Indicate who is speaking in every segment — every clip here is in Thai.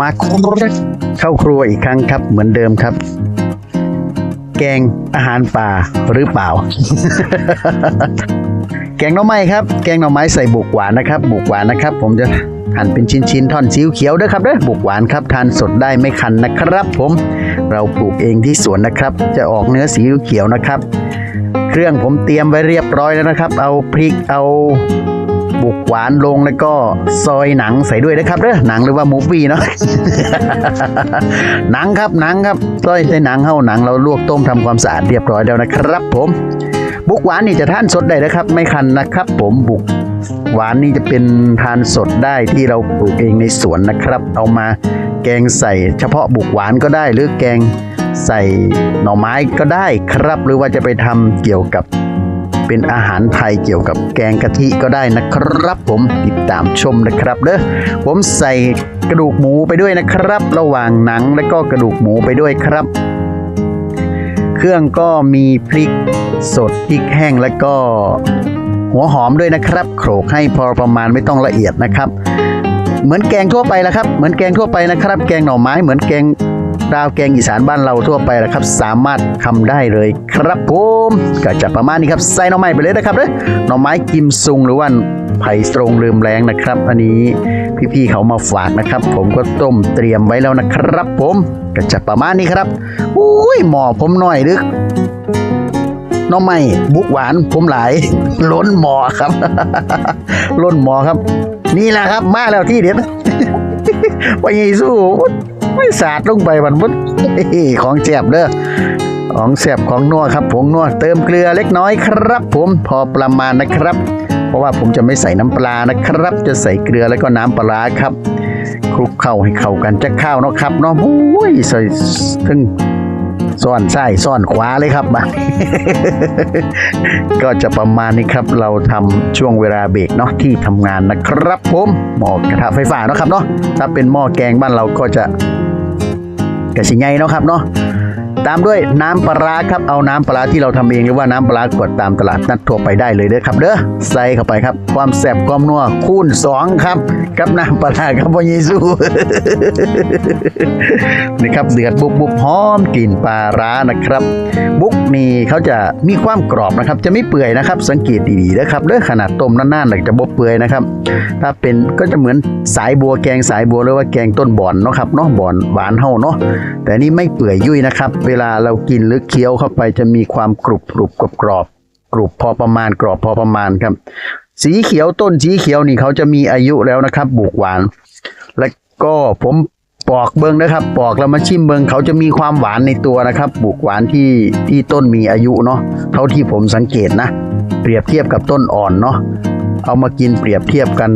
Speaker 1: มาเข้าครัวอีกครั้งครับ เหมือนเดิมครับ แกงอาหารป่าหรือเปล่า แกงหน่อไม้ครับ แกงหน่อไม้ใส่บุกหวานนะครับ บุกหวานนะครับ ผมจะหั่นเป็นชิ้นๆท่อนซีอิ๊วเขียวด้วยครับเด้อบุกหวานครับทานสดได้ไม่คันนะครับ ผมเราปลูกเองที่สวนนะครับ จะออกเนื้อสีเขียวนะครับ เครื่องผมเตรียมไว้เรียบร้อยแล้วนะครับ เอาพริกเอา บุกหวานลงแล้วก็ซอยหนังใส่ด้วยนะครับเด้อหนังหรือว่ามูฟี่เนาะหนังครับหนังครับซอยใส่หนังเข้าหนังเราลวกต้มทำความสะอาดเรียบร้อยแล้วนะครับ ผมบุกหวานนี่จะทานสดได้นะครับ ไม่คันนะครับ ผมบุกหวานนี่จะเป็นทานสดได้ที่เราปลูกเองในสวนนะครับ เอามาแกงใส่ เฉพาะบุกหวานก็ได้หรือแกงใส่หน่อไม้ก็ได้ครับ หรือว่าจะไปทำเกี่ยวกับ เป็นอาหารไทยเกี่ยวกับแกงกะทิก็ได้นะครับ ผมติดตามชมนะครับเด้อผมใส่กระดูกหมูไปด้วยนะครับ ระหว่างหนังและก็กระดูกหมูไปด้วยครับ เครื่องก็มีพริกสดพริกแห้งแล้วก็หัวหอมด้วยนะครับโขลกให้พอประมาณไม่ต้องละเอียดนะครับ เหมือนแกงทั่วไปแหละครับ เหมือนแกงทั่วไปนะครับ แกงหน่อไม้เหมือนแกง ดาวแกงอีสานบ้านเราทั่วไปแหละครับ สามารถทำได้เลยครับผมก็จะประมาณนี้ครับใส่หน่อไม้ไปเลยนะครับเด้อหน่อไม้กิมซุงหรือว่าไผ่ตรงลืมแรงนะครับ อันนี้พี่ๆเขามาฝากนะครับ ผมก็ต้มเตรียมไว้แล้วนะครับผมก็จะประมาณนี้ครับอุ้ยหมอผมหน่อยดึกหน้องไม่บุกหวานผมหลาย ล้นหมอครับ ล้นหมอครับ นี่แหละครับ มาแล้วที่เด็ดว่าไงสู้ ไม่สาดลงไปมันมุดของแจ็บเด้อของแสบของนัวครับผงนัวเติมเกลือเล็กน้อยครับ ผมพอประมาณนะครับ เพราะว่าผมจะไม่ใส่น้ำปลานะครับ จะใส่เกลือแล้วก็น้ำปลาครับคลุกเข้าให้เข้ากันจะข้าวเนาะครับเนาะโอ้ยใส่ถึงซ่อนซ้ายซ่อนขวาเลยครับมาก็จะประมาณนี้ครับ เราทำช่วงเวลาเบรกเนาะที่ทำงานนะครับ ผมหม้อกระทะไฟฟ้าเนาะครับเนาะถ้าเป็นหม้อแกงบ้านเราก็จะ กระชิงไงเนาะครับเนาะ ตามด้วยน้ำปลาครับเอาน้ำปลาที่เราทำเองหรือว่าน้ำปลาร้ากดตามตลาดนัดทั่วไปได้เลยเด้อครับเด้อใส่เข้าไปครับ ความแซบความนัวคูณสองครับกับน้ำปลาครับพ่อเยซูนี่ครับเดือดบุบบุบหอมกลิ่นปลาร้านะครับ บุกนี่เขาจะมีความกรอบนะครับ จะไม่เปื่อยนะครับ สังเกตดีๆนะครับเด้อขนาดต้มนานๆหลักจะบบเปื่อยนะครับ ถ้าเป็นก็จะเหมือนสายบัวแกงสายบัวหรือว่าแกงต้นบ่อนเนาะครับเนาะบ่อนหวานเฮาเนาะแต่นี่ไม่เปื่อยยุ่ยนะครับเวลาเรากินหรือเคี้ยวเข้าไปจะมีความกรุบกรุบกรอบกรอบกรุบพอประมาณกรอบพอประมาณครับ สีเขียวต้นสีเขียวนี่เขาจะมีอายุแล้วนะครับ บุกหวาน และก็ผมปอกเบิ้งนะครับ ปอกแล้วมาชิมเบิ้งเขาจะมีความหวานในตัวนะครับ บุกหวานที่ที่ต้นมีอายุเนาะเท่าที่ผมสังเกตนะ เปรียบเทียบกับต้นอ่อนเนาะเอามากินเปรียบเทียบกัน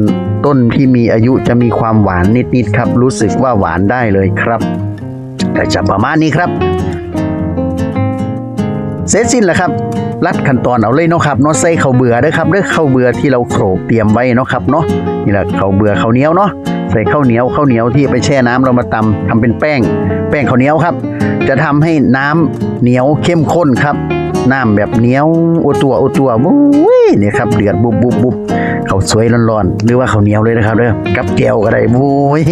Speaker 1: ต้นที่มีอายุจะมีความหวานนิดๆครับ รู้สึกว่าหวานได้เลยครับ แต่จะประมาณนี้ครับเสร็จสิ้นแล้วครับรัดขั้นตอนเอาเลยเนาะครับเนาะใส่ข้าวเบื่อเด้อครับเด้อข้าวเบื่อที่เราโขลกเตรียมไว้เนาะครับเนาะนี่แหละข้าวเบื่อข้าวเหนียวเนาะใส่ข้าวเหนียวข้าวเหนียวที่ไปแช่น้ำเรามาตำทำเป็นแป้ง แป้งข้าวเหนียวครับ จะทำให้น้ำเหนียวเข้มข้นครับน้ำแบบเหนียวอตัวอตัววุ้ยเนี่ยครับเดือดบุบบุบบุบ ข้าวสวยร้อนๆหรือว่าข้าวเหนียวเลยนะครับเด้อกับแก้วก็ได้วุ้ย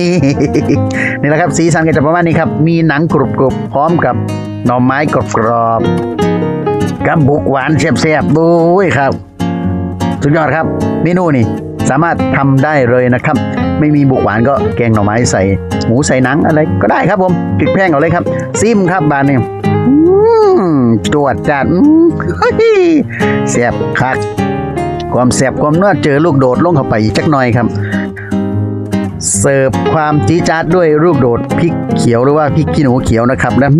Speaker 1: นี่แหละครับสีสันก็จะประมาณนี้ครับ มีหนังกรุบกรุบพร้อมกับหน่อไม้กรอบๆกับบุกหวานแซ่บๆบุ้ยครับ สุดยอดครับเมนูนี่สามารถทำได้เลยนะครับ ไม่มีบุกหวานก็แกงหน่อไม้ใส่ หมูใส่หนังอะไรก็ได้ครับผมพริกแพงเอาเลยครับ ซิมครับบานนี้อืมจวดจัดเฮ้ยแซ่บคัก ความแซ่บความนื้อเจอลูกโดดลงเข้าไปอีกจักหน่อยครับ เสิร์ฟความจีจ๊าดด้วยลูกโดดพริกเขียวหรือว่าพริกขี้หนูเขียวนะครับนะ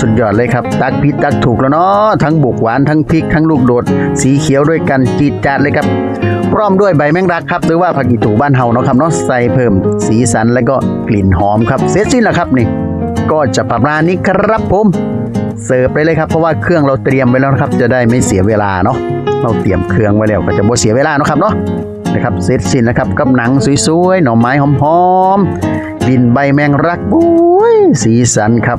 Speaker 1: สุดยอดเลยครับ ตักผิดตักถูกแล้วเนาะทั้งบุกหวานทั้งพริกทั้งลูกโดด สีเขียวด้วยกันจีจ๊าดเลยครับพร้อมด้วยใบแมงรักครับหรือว่าผักอีตูบ้านเฮาเนาะครับเนาะใส่เพิ่มสีสันและก็กลิ่นหอมครับเสร็จสิ้นแล้วครับนี่ ก็จะประมาณนี้ครับผม เสิร์ฟไปเลยครับเพราะว่าเครื่องเราเตรียมไว้แล้วนะครับ จะได้ไม่เสียเวลาเนาะเราเตรียมเครื่องไว้แล้วก็จะบ่เสียเวลาเนาะครับเนาะนะครับเสร็จสิ้นแล้วครับกับหนังสวยๆหน่อไม้หอมๆกลิ่นใบแมงรักบุ้ยสีสันครับ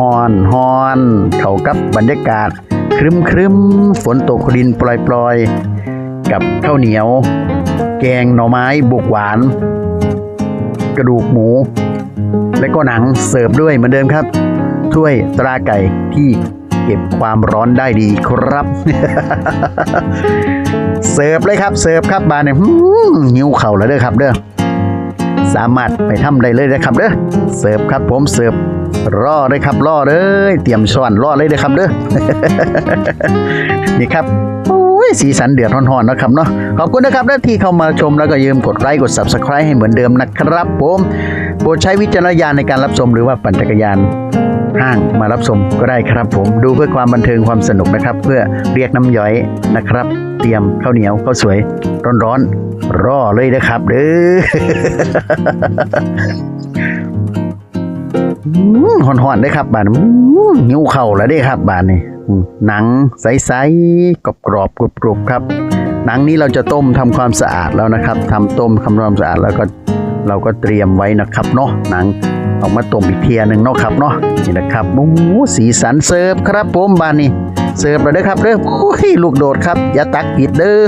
Speaker 1: อ่อนฮอนเข้ากับบรรยากาศครึมครึมๆฝนตกดินปล่อยๆ กับข้าวเหนียว แกงหน่อไม้บุกหวาน กระดูกหมู และก็หนังเสิร์ฟด้วยเหมือนเดิมครับ ถ้วยตราไก่ที่เก็บความร้อนได้ดีครับ เสิร์ฟเลยครับ เสิร์ฟครับบานเนี่ยหืมหิวเข่าแล้วเด้อครับเด้อสามารถไปทำได้เลยนะครับเด้อเสิร์ฟครับผมเสิร์ฟรอเลยครับรอเลยเตรียมช้อนรอเลยเด้อครับเด้อนี่ครับโอ้ยสีสันเดือดร้อนๆนะครับเนาะขอบคุณนะครับที่เข้ามาชมแล้วก็ยืมกดไลค์กด subscribe ให้เหมือนเดิมนะครับผมโปรดใช้วิจารณญาณในการรับชมหรือว่าปั่นจักรยาน ห้างมารับชมก็ได้ครับ ผมดูเพื่อความบันเทิงความสนุกนะครับ เพื่อเรียกน้ำย้อยนะครับ เตรียมข้าวเหนียวข้าวสวยร้อนๆรอเลยนะครับเด้อหอนหอนๆได้ครับบานอื้อหิวเข่าแล้วได้ครับบานนี่หนังใสๆกรอบกรอบๆกรุบกรบๆครับหนังนี้เราจะต้มทำความสะอาดแล้วนะครับทำต้มทำความสะอาดแล้วก็เราก็เตรียมไว้นะครับเนาะหนัง เอามาต้มอีกเทียหนึ่งเนาะครับเนาะนี่นะครับโอ้โหสีสันเสิร์ฟครับผมบานนี้เสิร์ฟแล้วเด้อครับเด้อโอ้ยลูกโดดครับ อย่าตักผิดเด้อ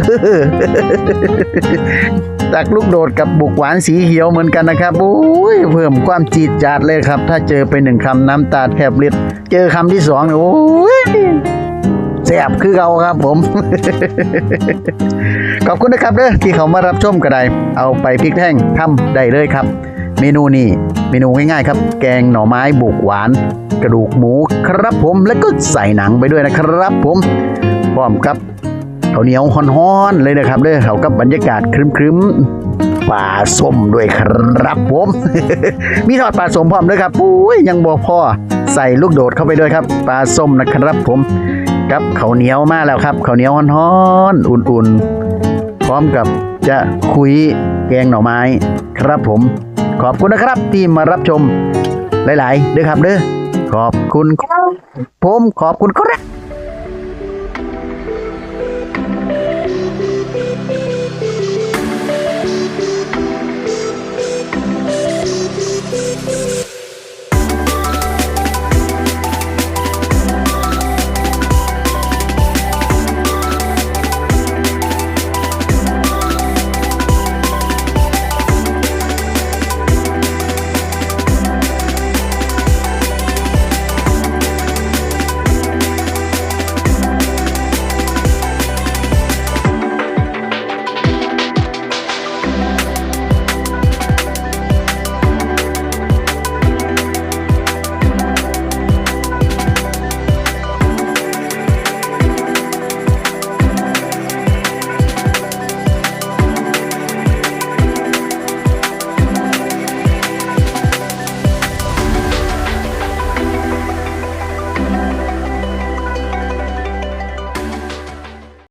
Speaker 1: ตักลูกโดดกับบุกหวานสีเขียวเหมือนกันนะครับโอ้ยเพิ่มความจีดจาดเลยครับ ถ้าเจอไปหนึ่งคำน้ำตาแทบเลิดเจอคำที่สองโอ้ยแซ่บคือเราครับผม ขอบคุณนะครับเด้อที่เขามารับชมก็ได้เอาไปพริกแห้งทำได้เลยครับ เมนูนี้เมนูง่ายๆครับ แกงหน่อไม้บุกหวาน กระดูกหมูครับผมแล้วก็ใส่หนังไปด้วยนะครับผมพร้อมกับข้าวเหนียวฮ้อนๆเลยนะครับเด้อเขากับบรรยากาศครึ้มๆปลาส้มด้วยครับผม มีทอดปลาส้มพร้อมด้วยครับอุ้ยยังบ่พอใส่ลูกโดดเข้าไปด้วยครับปลาส้มนะครับผมกับข้าวเหนียวมาแล้วครับข้าวเหนียวฮ้อนๆอุ่นๆ พร้อมกับจะคุยแกงหน่อไม้ ครับผม ขอบคุณนะครับที่มารับชมหลายๆเด้อครับเด้อขอบคุณครับผมขอบคุณครับ